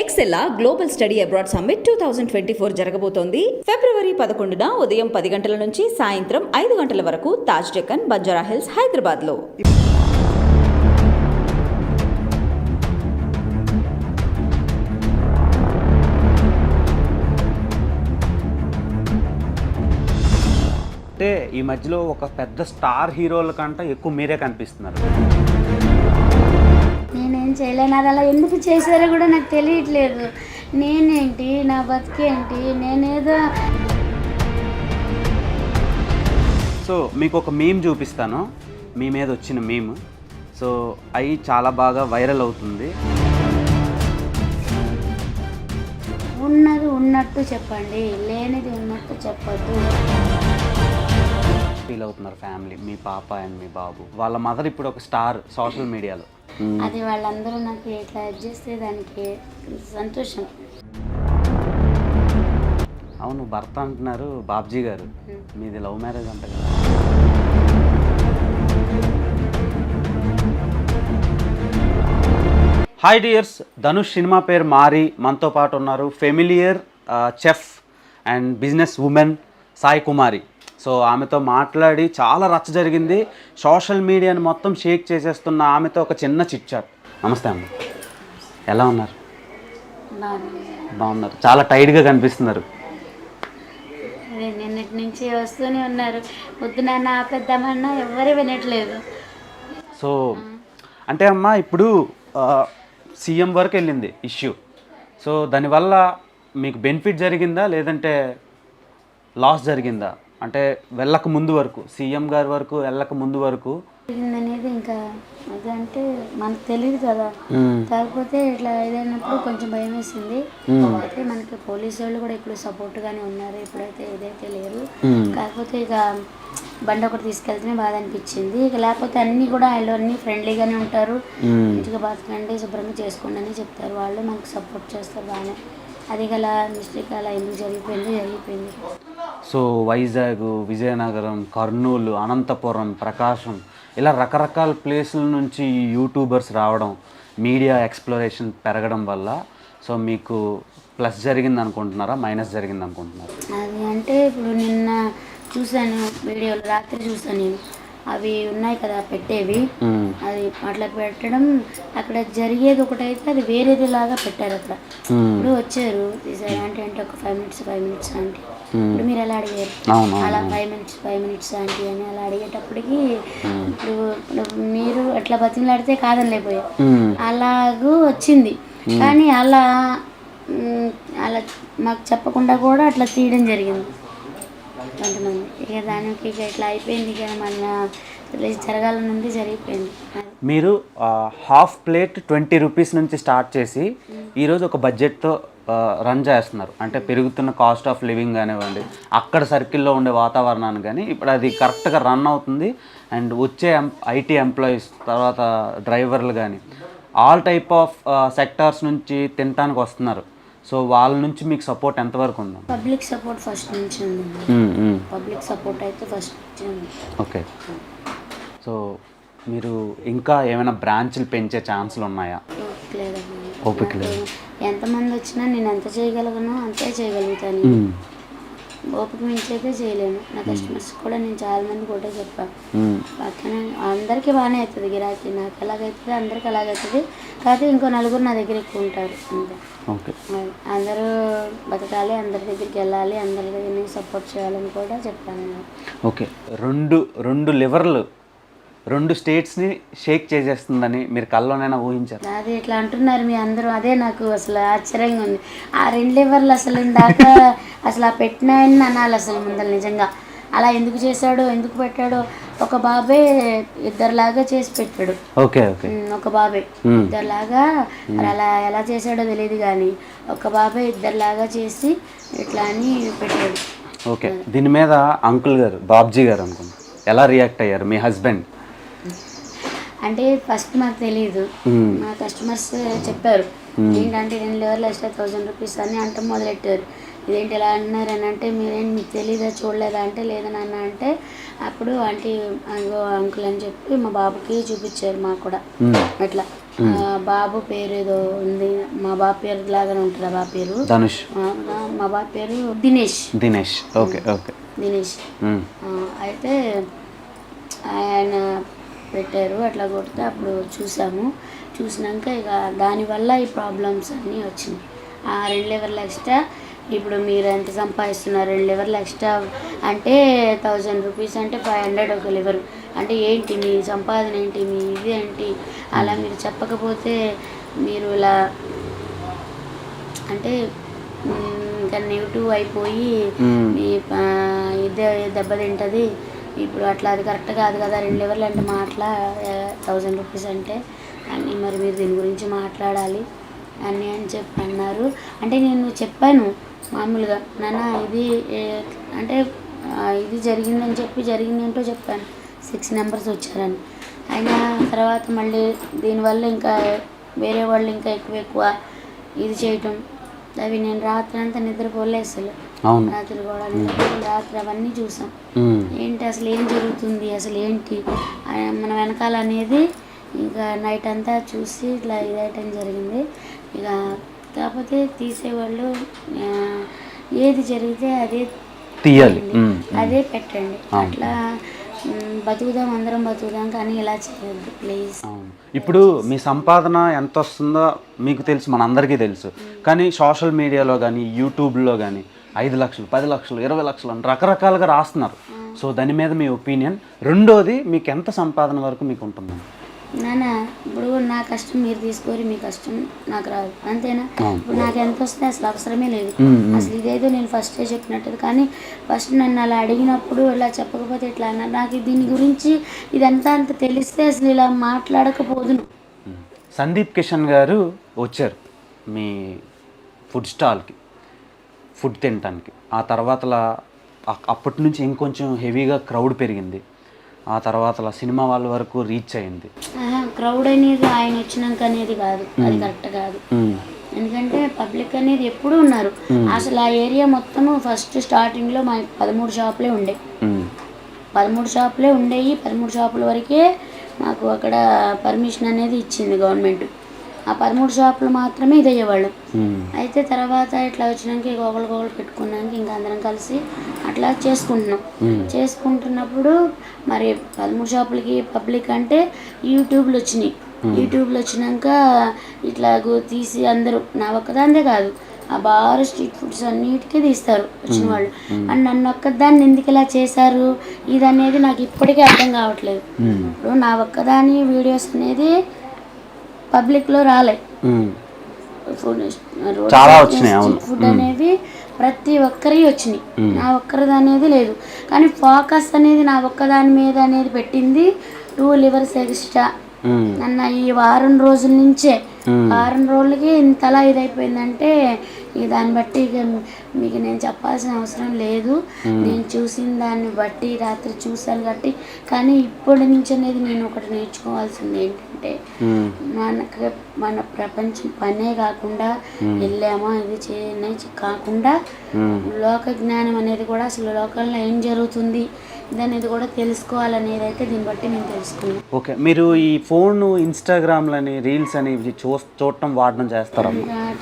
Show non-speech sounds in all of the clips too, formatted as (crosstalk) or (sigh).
ఎక్సెల్లా global study abroad summit two thousand twenty four జరగబోతోంది. ఫిబ్రవరి పదకొండున ఉదయం పది గంటల నుంచి సాయంత్రం ఐదు గంటల వరకు తాజ్ డెక్కన్ బంజారా హిల్స్ హైదరాబాద్లో. అంటే ఈ మధ్యలో ఒక పెద్ద స్టార్ హీరోల కంటే ఎక్కువ మీరే కనిపిస్తున్నారు. చేయలేను. అది అలా ఎందుకు చేశారో కూడా నాకు తెలియట్లేదు. నేనేంటి? నా బతికేంటి? నేనేదో సో మీకు ఒక మీమ్ చూపిస్తాను. మీ మీద వచ్చిన మీమ్ సో అవి చాలా బాగా వైరల్ అవుతుంది. ఉన్నది ఉన్నట్టు చెప్పండి. లేనిది ఉన్నట్టు చెప్పొద్దు. ఫీల్ అవుతున్నారు ఫ్యామిలీ. మీ పాప అండ్ మీ బాబు. వాళ్ళ మదర్ ఇప్పుడు ఒక స్టార్ సోషల్ మీడియాలో. అది వాళ్ళందరూ నాకు ఇట్లా చేస్తే దానికి సంతోషం. అవును భర్త అంటున్నారు బాబ్జీ గారు. మీది లవ్ మ్యారేజ్ అంట కదా. హాయ్ డియర్స్ ధనుష్ సినిమా పేరు మారి మనతో పాటు ఉన్నారు. Familiar chef and business women Sai Kumari. So ఆమెతో మాట్లాడి చాలా రచ్చ జరిగింది. సోషల్ మీడియాని మొత్తం షేక్ చేసేస్తున్న ఆమెతో ఒక చిన్న చిట్ చాట్. నమస్తే అమ్మ. ఎలా ఉన్నారు? బాగున్నారు. చాలా టైట్గా కనిపిస్తున్నారు. నిన్నటి నుంచి వస్తూనే ఉన్నారు. వద్దు నాన్న ఆపేద్దామన్నా ఎవరు వినట్లేదు. సో అంటే అమ్మా ఇప్పుడు సీఎం వరకు వెళ్ళింది ఇష్యూ. సో దానివల్ల మీకు బెనిఫిట్ జరిగిందా? లేదంటే లాస్ జరిగిందా? అంటే వెళ్ళక ముందు వరకు సీఎం గారి వరకు వెళ్ళక ముందు వరకు. అనేది ఇంకా అదంటే మనకు తెలియదు కదా. కాకపోతే ఇట్లా ఏదైనప్పుడు కొంచెం భయం వేసింది. అయితే మనకి పోలీసు వాళ్ళు కూడా ఇప్పుడు సపోర్ట్ గానే ఉన్నారు. ఇప్పుడైతే ఏదైతే లేరు. కాకపోతే ఇక బండి ఒకటి తీసుకెళ్తేనే బాధ అనిపించింది. ఇక లేకపోతే అన్ని కూడా వాళ్ళు అన్ని ఫ్రెండ్లీగానే ఉంటారు. మంచిగా బతకండి శుభ్రంగా చేసుకోండి అని చెప్తారు. వాళ్ళు మనకు సపోర్ట్ చేస్తారు బాగానే. అది గల మిస్టేక్ అలా ఎందుకు జరిగిపోయింది? జరిగిపోయింది. సో వైజాగ్ విజయనగరం కర్నూలు అనంతపురం ప్రకాశం ఇలా రకరకాల ప్లేసుల నుంచి యూట్యూబర్స్ రావడం మీడియా ఎక్స్ప్లోరేషన్ పెరగడం వల్ల సో మీకు ప్లస్ జరిగింది అనుకుంటున్నారా మైనస్ జరిగింది అనుకుంటున్నారా అది అంటే ఇప్పుడు నిన్న చూశాను వీడియోలు రాత్రి చూసాను నేను. అవి ఉన్నాయి కదా పెట్టేవి. అది అట్లా పెట్టడం అక్కడ జరిగేది ఒకటైతే అది వేరేది లాగా పెట్టారు అక్కడ. ఇప్పుడు వచ్చారు. తీసారు అంటే అంటే ఒక ఫైవ్ మినిట్స్ ఫైవ్ మినిట్స్ అంటే ఇప్పుడు మీరు ఎలా అడిగారు? అలా five minutes five minutes aunty అని అలా అడిగేటప్పటికి ఇప్పుడు మీరు అట్లా బతిమలాడితే కాదని లేకపోయారు. అలాగూ వచ్చింది. కానీ అలా అలా మాకు చెప్పకుండా కూడా అట్లా తీయడం జరిగింది. కొంతమంది. ఇక దానికి ఇక ఇట్లా అయిపోయింది ఇక మన రిలీజ్ జరగాలని ఉంది జరిగిపోయింది. మీరు హాఫ్ ప్లేట్ ట్వంటీ రూపీస్ నుంచి స్టార్ట్ చేసి ఈరోజు ఒక బడ్జెట్తో రన్ చేస్తున్నారు. అంటే పెరుగుతున్న కాస్ట్ ఆఫ్ లివింగ్ కానివ్వండి అక్కడ సర్కిల్లో ఉండే వాతావరణాన్ని కానీ ఇప్పుడు అది కరెక్ట్గా రన్ అవుతుంది. అండ్ వచ్చే ఐటీ ఎంప్లాయీస్ తర్వాత డ్రైవర్లు కానీ ఆల్ టైప్ ఆఫ్ సెక్టార్స్ నుంచి తినటానికి వస్తున్నారు. సో వాళ్ళ నుంచి మీకు సపోర్ట్ ఎంతవరకు ఉందా? పబ్లిక్ సపోర్ట్ ఫస్ట్ నుంచి ఉంది. పబ్లిక్ సపోర్ట్ అయితే ఫస్ట్ ఓకే. సో మీరు ఇంకా ఏమైనా బ్రాంచ్లు పెంచే ఛాన్సులు ఉన్నాయా? ఓపిక లేదు. ఎంతమంది వచ్చినా నేను ఎంత చేయగలను అంతే చేయగలుగుతాను. ఓపిక మించి అయితే చేయలేను. నా కస్టమర్స్ కూడా నేను చాలా మంది కూడా చెప్పాను. పక్కన అందరికీ బాగానే అవుతుంది గిరాకీ. నాకు ఎలాగైతుంది? అందరికి అలాగవుతుంది కాకపోతే ఇంకో నలుగురు నా దగ్గర ఎక్కువ ఉంటారు. అంతే. అందరూ బతకాలి అందరి దగ్గరికి వెళ్ళాలి అందరి దగ్గర సపోర్ట్ చేయాలని కూడా చెప్పాను ఓకే. రెండు రెండు లివర్లు రెండు స్టేట్స్ని షేక్ చేసేస్తుందని మీరు కల్లోనైనా ఊహించారు? అది ఇట్లా అంటున్నారు మీ అందరూ. అదే నాకు అసలు ఆశ్చర్యంగా ఉంది. ఆ రెండు లివర్లు అసలు ఇందాక అసలు ఆ పెట్టిన ఆయన్ని అనాలి అసలు ముందర నిజంగా. అలా ఎందుకు చేశాడో ఎందుకు పెట్టాడో ఒక బాబే ఇద్దరులాగా చేసి పెట్టాడు. ఓకే ఒక బాబే. ఇద్దరులాగా అలా ఎలా చేశాడో తెలియదు కానీ ఒక బాబే ఇద్దరులాగా చేసి ఇట్లా అని పెట్టాడు. ఓకే. దీని మీద అంకుల్ గారు బాబ్జీ గారు అనుకుంటా. ఎలా రియాక్ట్ అయ్యారు మీ హస్బెండ్? అంటే ఫస్ట్ మాకు తెలియదు మా కస్టమర్స్ చెప్పారు. ఏంటంటే రెండు లెవర్లు ఎక్స్ట్రా థౌసండ్ రూపీస్ అని అంటే మొదలెట్టారు. ఇదేంటి ఇలా అని అంటే మీరేంటి మీకు తెలియదా చూడలేదా అంటే లేదని అన్న అంటే అప్పుడు ఆంటీ అంగో అంకుల్ అని చెప్పి మా బాబుకి చూపించారు మాకు కూడా. అట్లా. బాబు పేరు ఏదో ఉంది. మా బాబు పేరు లాగానే ఉంటుంది బాబు పేరు. ధనుష్. మా బాబు పేరు దినేష్. దినేష్. Okay okay. దినేష్. అయితే ఆయన పెట్టారు అట్లా కొడితే అప్పుడు చూసాము. చూసినాక ఇక దానివల్ల ఈ ప్రాబ్లమ్స్ అన్నీ వచ్చినాయి. ఆ రెండు లెవర్లు ఎక్స్ట్రా ఇప్పుడు మీరు ఎంత సంపాదిస్తున్నారు? రెండు లెవర్లు ఎక్స్ట్రా అంటే థౌజండ్ రూపీస్ అంటే ఫైవ్ హండ్రెడ్ ఒక లివర్. అంటే ఏంటి మీ సంపాదన ఏంటి? మీ ఇది ఏంటి? అలా మీరు చెప్పకపోతే మీరు ఇలా అంటే ఇంకా నెగిటివ్ అయిపోయి. మీ ఇదే దెబ్బతింటుంది ఇప్పుడు అట్లా అది కరెక్ట్ కాదు కదా? రెండు లెవర్లు అంటే మాట్లా థౌజండ్ రూపీస్ అంటే అని మరి మీరు దీని గురించి మాట్లాడాలి. అని అని చెప్పి అన్నారు అంటే నేను చెప్పాను మామూలుగా. నాన్న ఇది అంటే ఇది జరిగిందని చెప్పి జరిగిందేంటో చెప్పాను. సిక్స్ నెంబర్స్ వచ్చారని. అయినా తర్వాత మళ్ళీ దీనివల్ల ఇంకా వేరే వాళ్ళు ఇంకా ఎక్కువ ఎక్కువ ఇది చేయటం అవి నేను రాత్రి అంతా నిద్రపోలే అసలు. రాత్రి కూడా రాత్రి అవన్నీ చూసాం. ఏంటి అసలు ఏం జరుగుతుంది? అసలు ఏంటి? మన వెనకాల అనేది ఇంకా నైట్ అంతా చూసి ఇట్లా ఇదయటం జరిగింది. ఇక కాకపోతే తీసేవాళ్ళు ఏది జరిగితే అదే తీయాలి. అదే పెట్టండి. అట్లా బతుకుదాం అందరం బతుకుదాం కానీ ఇలా చేయొద్దు ప్లీజ్. ఇప్పుడు మీ సంపాదన ఎంత వస్తుందో మీకు తెలుసు మనందరికీ తెలుసు. కానీ సోషల్ మీడియాలో కానీ యూట్యూబ్లో కానీ ఐదు లక్షలు పది లక్షలు ఇరవై లక్షలు అని రకరకాలుగా రాస్తున్నారు. సో దాని మీద మీ ఒపీనియన్. రెండోది మీకు ఎంత సంపాదన వరకు మీకు ఉంటుంది నాన్న ఇప్పుడు నా కష్టం మీరు తీసుకోరు మీ కష్టం నాకు రాదు. అంతేనా. ఇప్పుడు నాకు ఎంత వస్తే అసలు అవసరమే లేదు. అసలు ఇదేదో నేను ఫస్టే చెప్పినట్టు కానీ ఫస్ట్ నన్ను అలా అడిగినప్పుడు ఇలా చెప్పకపోతే ఇట్లా అన్నారు నాకు దీని గురించి ఇదంతా అంత తెలిస్తే అసలు ఇలా మాట్లాడకపోదును. సందీప్ కిషన్ గారు వచ్చారు మీ ఫుడ్ స్టాల్కి ఫుడ్ తినటానికి. ఆ తర్వాతలా అప్పటి నుంచి ఇంకొంచెం హెవీగా క్రౌడ్ పెరిగింది. ఆ తర్వాతలా సినిమా వాళ్ళ వరకు రీచ్ అయింది. క్రౌడ్ అనేది ఆయన వచ్చినాక అనేది కాదు. అది కరెక్ట్ కాదు. ఎందుకంటే పబ్లిక్ అనేది ఎప్పుడూ ఉన్నారు. అసలు ఆ ఏరియా మొత్తము ఫస్ట్ స్టార్టింగ్లో మా పదమూడు షాపులే ఉండే. పదమూడు షాపులే ఉండేవి పదమూడు షాపుల వరకే మాకు అక్కడ పర్మిషన్ అనేది ఇచ్చింది గవర్నమెంట్ ఆ పదమూడు షాపులు మాత్రమే ఇది అయ్యేవాళ్ళు అయితే తర్వాత ఇట్లా వచ్చినాక ఇక ఒకరికొకరు పెట్టుకున్నాక ఇంకా అందరం కలిసి అట్లా చేసుకుంటున్నాం. చేసుకుంటున్నప్పుడు మరి పదమూడు షాపులకి పబ్లిక్ అంటే యూట్యూబ్లు వచ్చినాయి. యూట్యూబ్లు వచ్చినాక ఇట్లా తీసి అందరూ నా ఒక్కదాందే కాదు ఆ బార్ స్ట్రీట్ ఫుడ్స్ అన్నిటికీ తీస్తారు వచ్చిన వాళ్ళు. అండ్ నన్ను ఒక్కదాన్ని ఎందుకు ఇలా చేశారు? ఇది అనేది నాకు ఇప్పటికీ అర్థం కావట్లేదు. ఇప్పుడు నా ఒక్కదాని వీడియోస్ అనేది పబ్లిక్లో రాలే. ఫుడ్ చాలా వచ్చినాయి, అవును. ఫుడ్ అనేవి ప్రతి ఒక్కరి వచ్చినాయి. నా ఒక్కరిది అనేది లేదు. కానీ ఫోకస్ అనేది నా ఒక్కదాని మీద అనేది పెట్టింది టూ లివర్స్ ఎక్స్ట్రా. నన్న ఈ వారం రోజుల నుంచే. వారం రోజులకి ఇంతలా ఇదైపోయిందంటే ఇక దాన్ని బట్టి ఇక మీకు నేను చెప్పాల్సిన అవసరం లేదు. నేను చూసిన దాన్ని బట్టి రాత్రి చూశాను కాబట్టి. కానీ ఇప్పటి నుంచి అనేది నేను ఒకటి నేర్చుకోవాల్సింది ఏంటంటే మనకు మన ప్రపంచం పనే కాకుండా వెళ్ళామా ఇది చేయనే కాకుండా. లోక జ్ఞానం అనేది కూడా అసలు లోకంలో ఏం జరుగుతుంది? ఇదనేది కూడా తెలుసుకోవాలనేది అయితే దీన్ని బట్టి నేను తెలుసుకున్నాను ఓకే మీరు ఈ ఫోన్ ఇన్స్టాగ్రామ్లని రీల్స్ అని చూ చూడటం వాడడం చేస్తారా?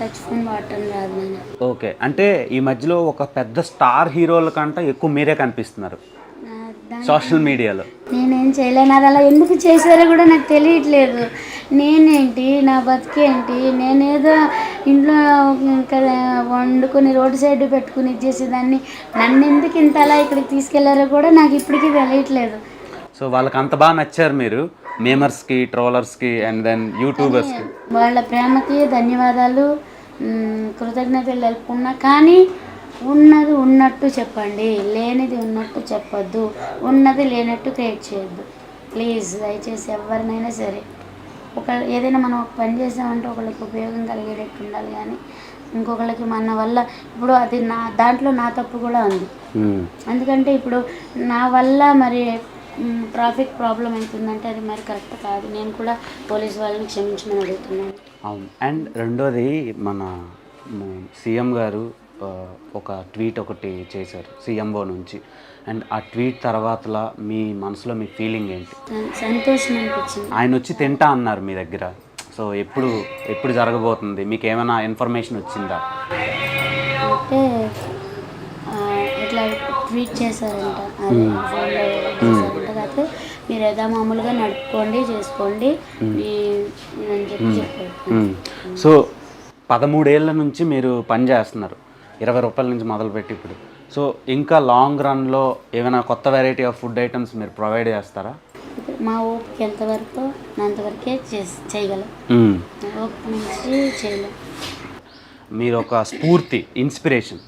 టచ్ ఫోన్ వాడటం రాదు నేను. ఓకే అంటే ఈ మధ్యలో ఒక పెద్ద స్టార్ హీరోల కంటే ఎక్కువ మీరే కనిపిస్తున్నారు. నా- సోషల్ మీడియాలో. నేనేం చేయలేను అది అలా ఎందుకు చేశారో కూడా నాకు తెలియట్లేదు. నేనేంటి నా బతికేంటి నేనేదో ఇంట్లో వండుకొని రోడ్డు సైడ్ పెట్టుకుని ఇచ్చేసేదాన్ని. నన్ను ఎందుకు ఇంత అలా ఇక్కడికి తీసుకెళ్ళారో కూడా నాకు ఇప్పటికీ తెలియట్లేదు. సో వాళ్ళకి అంత బాగా నచ్చారు మీరు మేమర్స్కి ట్రోలర్స్కి అండ్ దెన్ యూట్యూబర్స్కి. వాళ్ళ ప్రేమకి ధన్యవాదాలు కృతజ్ఞతలు తెలుపుకున్నా కానీ ఉన్నది ఉన్నట్టు చెప్పండి లేనిది ఉన్నట్టు చెప్పొద్దు ఉన్నది లేనట్టు క్రియేట్ చేయొద్దు. ప్లీజ్ దయచేసి ఎవరినైనా సరే. ఒక ఏదైనా మనం ఒక పని చేసామంటే ఒకళ్ళకి ఉపయోగం కలిగేటట్టు ఉండాలి కానీ ఇంకొకళ్ళకి మన వల్ల ఇప్పుడు అది నా దాంట్లో నా తప్పు కూడా ఉంది. ఎందుకంటే ఇప్పుడు నా వల్ల మరి ట్రాఫిక్ ప్రాబ్లం అవుతుందంటే అది మరి కరెక్ట్ కాదు. నేను కూడా పోలీస్ వాళ్ళని క్షమించమని అడుగుతున్నాను. అవును. అండ్ రెండోది మన సీఎం గారు ఒక ట్వీట్ ఒకటి చేశారు సీఎంఓ నుంచి. అండ్ ఆ ట్వీట్ తర్వాతలా మీ మనసులో మీ ఫీలింగ్ ఏంటి? సంతోషం అనిపించింది. ఆయన వచ్చి తింటా అన్నారు మీ దగ్గర. సో ఎప్పుడు ఎప్పుడు జరగబోతుంది? మీకు ఏమైనా ఇన్ఫర్మేషన్ వచ్చిందా? అంటే ఆ, ఇట్లా ట్వీట్ చేశారంట. అది ఫోన్లో చేశారంట. కాకపోతే మీరు ఏదో మామూలుగా నడుపుకోండి చేసుకోండి. మీ అని చెప్పి చెప్పారు మ్మ్. సో పదమూడేళ్ళ నుంచి మీరు పని చేస్తున్నారు. ఇరవై రూపాయల నుంచి మొదలుపెట్టి ఇప్పుడు. సో ఇంకా లాంగ్ రన్లో ఏమైనా కొత్త వెరైటీ ఆఫ్ ఫుడ్ ఐటమ్స్ మీరు ప్రొవైడ్ చేస్తారా? మా ఓపిక ఎంతవరకు అంతవరకే చేయగలం. మ్మ్. ఓపిక నుంచి చేయలేం. మీరు ఒక స్ఫూర్తి ఇన్స్పిరేషన్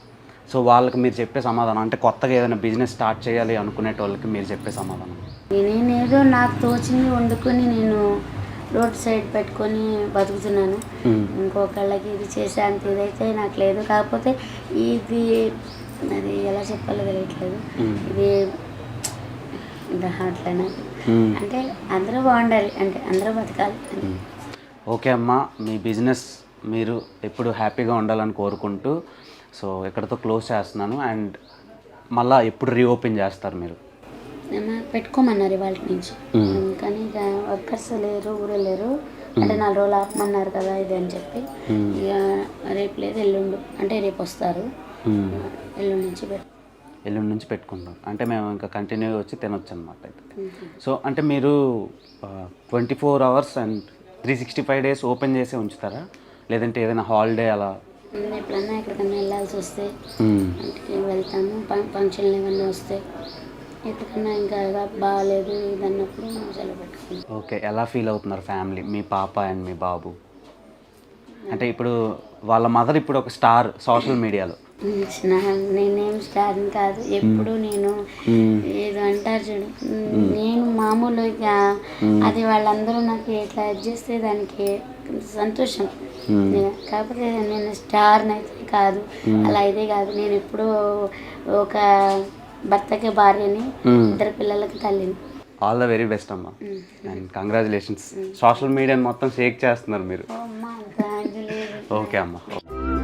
సో వాళ్ళకి మీరు చెప్పే సమాధానం అంటే కొత్తగా ఏదైనా బిజినెస్ స్టార్ట్ చేయాలి అనుకునేట వాళ్ళకి మీరు చెప్పే సమాధానం. నేనేదో నాకు తోచింది వండుకొని నేను రోడ్ సైడ్ పెట్టుకొని బతుకుతున్నాను. ఇంకొకళ్ళకి ఇది చేసే అంత ఇదైతే నాకు లేదు కాకపోతే ఇది అది ఎలా చెప్పాలో తెలియట్లేదు. ఇది ఇది అట్లా నాకు మ్మ్. అంటే అందరూ బాగుండాలి అంటే అందరూ బతకాలి. ఓకే అమ్మా మీ బిజినెస్ మీరు ఎప్పుడు హ్యాపీగా ఉండాలని కోరుకుంటూ సో ఎక్కడితో క్లోజ్ చేస్తున్నాను అండ్ మళ్ళీ ఎప్పుడు రీఓపెన్ చేస్తారు మీరు పెట్టుకోమన్నారు ఇవాళ నుంచి. కానీ ఇక వర్కర్స్ లేరు ఊరే లేరు. అంటే నాలుగు రోజులు ఆపమన్నారు కదా ఇది అని చెప్పి. ఇక రేపు లేదు ఎల్లుండు. అంటే రేపు వస్తారు. ఎల్లుండి నుంచి పెట్టు ఎల్లుండి నుంచి పెట్టుకుంటాం. అంటే మేము ఇంకా కంటిన్యూగా వచ్చి తినొచ్చు అనమాట అయితే. సో అంటే మీరు twenty four hours and three sixty five days open చేసి ఉంచుతారా? లేదంటే ఏదైనా హాలిడే అలా? నేను ఎప్పుడన్నా ఎక్కడికన్నా వెళ్ళాల్సి వస్తే. ఫం- ఫంక్షన్లు ఏమన్నా వస్తే. ఎక్కడికన్నా ఇంకా బాగాలేదు ఇది అన్నప్పుడు సెలవు ఓకే ఎలా ఫీల్ అవుతున్నారు ఫ్యామిలీ? మీ పాప అండ్ మీ బాబు? అంటే ఇప్పుడు వాళ్ళ మదర్ ఇప్పుడు ఒక స్టార్ సోషల్ మీడియాలో. నేనేం స్టార్ కాదు ఎప్పుడు నేను ఏదో అంటారు చూడు. నేను మామూలుగా అది వాళ్ళందరూ నాకు ఇది చేస్తే దానికి సంతోషం. కాకపోతే నేను స్టార్ అయితే కాదు అలా అయితే కాదు. నేను ఎప్పుడూ ఒక భర్తకి భార్యని ఇద్దరు పిల్లలకి తల్లిని. ఆల్ ద వెరీ బెస్ట్ అమ్మా. అండ్ కంగ్రాచులేషన్స్ సోషల్ మీడియాని మొత్తం షేక్ చేస్తున్నారు మీరు. ఓకే అమ్మా (laughs)